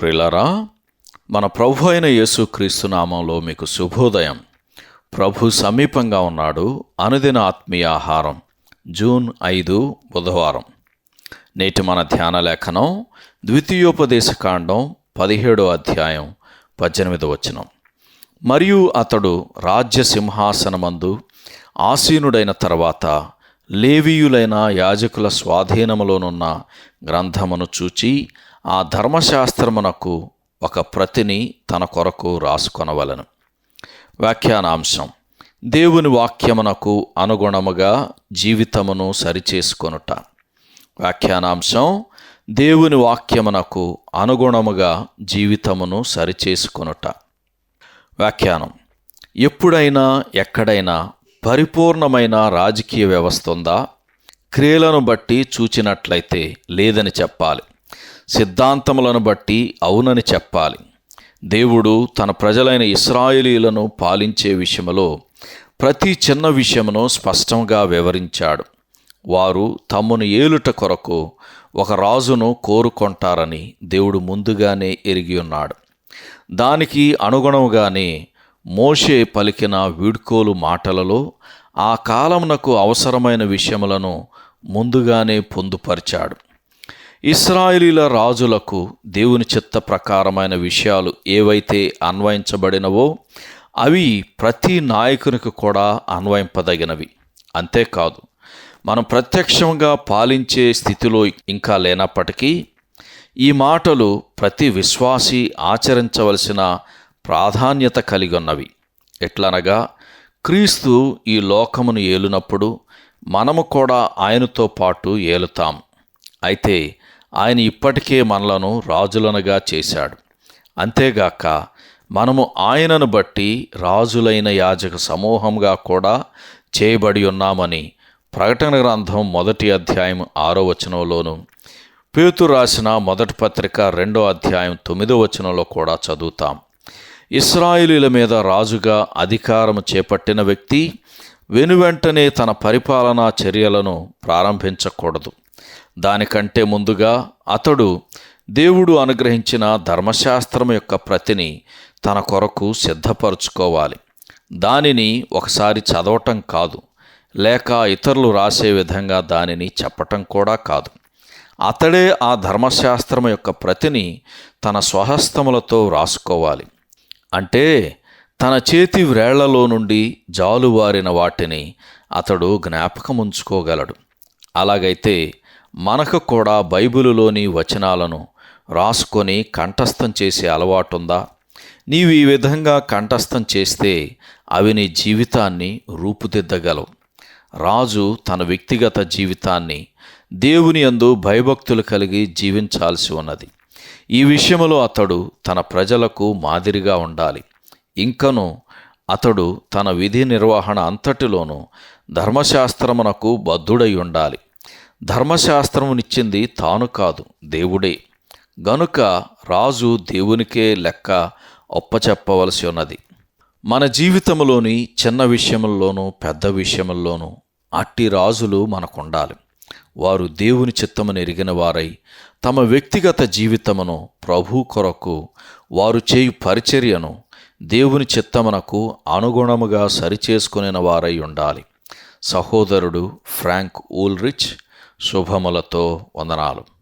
ప్రిలరా మన ప్రభు అయిన యేసుక్రీస్తు నామంలో మీకు శుభోదయం. ప్రభు సమీపంగా ఉన్నాడు అనుదిన ఆత్మీయ ఆహారం జూన్ ఐదు బుధవారం. నేటి మన ధ్యాన లేఖనం ద్వితీయోపదేశకాండం పదిహేడో అధ్యాయం పద్దెనిమిదో వచనం. మరియు అతడు రాజ్య సింహాసనమందు ఆసీనుడైన తర్వాత లేవీయులైన యాజకుల స్వాధీనములోనున్న గ్రంథమును చూచి ఆ ధర్మశాస్త్రమునకు ఒక ప్రతిని తన కొరకు రాసుకొనవలను. వ్యాఖ్యానాంశం. దేవుని వాక్యమునకు అనుగుణముగా జీవితమును సరిచేసుకొనుట. వ్యాఖ్యానాంశం. దేవుని వాక్యమునకు అనుగుణముగా జీవితమును సరిచేసుకొనుట. వ్యాఖ్యానం. ఎప్పుడైనా ఎక్కడైనా పరిపూర్ణమైన రాజకీయ వ్యవస్థ ఉందా? క్రియలను బట్టి చూచినట్లయితే లేదని చెప్పాలి. సిద్ధాంతములను బట్టి అవునని చెప్పాలి. దేవుడు తన ప్రజలైన ఇస్రాయేలీలను పాలించే విషయంలో ప్రతి చిన్న విషయమును స్పష్టంగా వివరించాడు. వారు తమ్మును ఏలుట కొరకు ఒక రాజును కోరుకొంటారని దేవుడు ముందుగానే ఎరిగి ఉన్నాడు. దానికి అనుగుణంగానే మోషే పలికిన వీడ్కోలు మాటలలో ఆ కాలమునకు అవసరమైన విషయములను ముందుగానే పొందుపరిచాడు. ఇస్రాయిలీల రాజులకు దేవుని చిత్త ప్రకారమైన విషయాలు ఏవైతే అన్వయించబడినవో అవి ప్రతి నాయకునికి కూడా అన్వయింపదగినవి. అంతేకాదు మనం ప్రత్యక్షంగా పాలించే స్థితిలో ఇంకా లేనప్పటికీ ఈ మాటలు ప్రతి విశ్వాసి ఆచరించవలసిన ప్రాధాన్యత కలిగి ఉన్నవి ఎట్లనగా క్రీస్తు ఈ లోకమును ఏలునప్పుడు మనము కూడా ఆయనతో పాటు ఏలుతాం. అయితే ఆయన ఇప్పటికే మనలను రాజులనుగా చేశాడు. అంతేగాక మనము ఆయనను బట్టి రాజులైన యాజక సమూహంగా కూడా చేయబడి ఉన్నామని ప్రకటన గ్రంథం మొదటి అధ్యాయం ఆరో వచనంలోను పేతు రాసిన మొదటి పత్రిక రెండో అధ్యాయం తొమ్మిదో వచనంలో కూడా చదువుతాం. ఇస్రాయిలీల మీద రాజుగా అధికారం చేపట్టిన వ్యక్తి వెనువెంటనే తన పరిపాలనా చర్యలను ప్రారంభించకూడదు. దానికంటే ముందుగా అతడు దేవుడు అనుగ్రహించిన ధర్మశాస్త్రం యొక్క ప్రతిని తన కొరకు సిద్ధపరచుకోవాలి. దానిని ఒకసారి చదవటం కాదు లేక ఇతరులు రాసే విధంగా దానిని చెప్పటం కూడా కాదు. అతడే ఆ ధర్మశాస్త్రం యొక్క ప్రతిని తన స్వహస్తములతో రాసుకోవాలి అంటే తన చేతి వ్రేళ్ళలో నుండి జాలువారిన వాటిని అతడు జ్ఞాపకం ఉంచుకోగలడు అలాగైతే మనకు కూడా బైబిలులోని వచనాలను రాసుకొని కంఠస్థం చేసే అలవాటుందా? నీవు ఈ విధంగా కంఠస్థం చేస్తే అవి నీ జీవితాన్ని రూపుదిద్దగలవు. రాజు తన వ్యక్తిగత జీవితాన్ని దేవుని అందు భయభక్తులు కలిగి జీవించాల్సి ఉన్నది. ఈ విషయంలో అతడు తన ప్రజలకు మాదిరిగా ఉండాలి. ఇంకను అతడు తన విధి నిర్వహణ అంతటిలోనూ ధర్మశాస్త్రమునకు బద్ధుడై ఉండాలి. ధర్మశాస్త్రమునిచ్చింది తాను కాదు దేవుడే. గనుక రాజు దేవునికే లెక్క ఒప్పచెప్పవలసి ఉన్నది. మన జీవితంలోని చిన్న విషయముల్లోనూ పెద్ద విషయముల్లోనూ అట్టి రాజులు మనకుండాలి. వారు దేవుని చిత్తమును ఎరిగిన వారై తమ వ్యక్తిగత జీవితమును ప్రభు కొరకు వారు చేయు పరిచర్యను దేవుని చిత్తమునకు అనుగుణముగా సరిచేసుకునే వారై ఉండాలి. సహోదరుడు ఫ్రాంక్ ఊల్రిచ్ శుభములతో వందనాలు.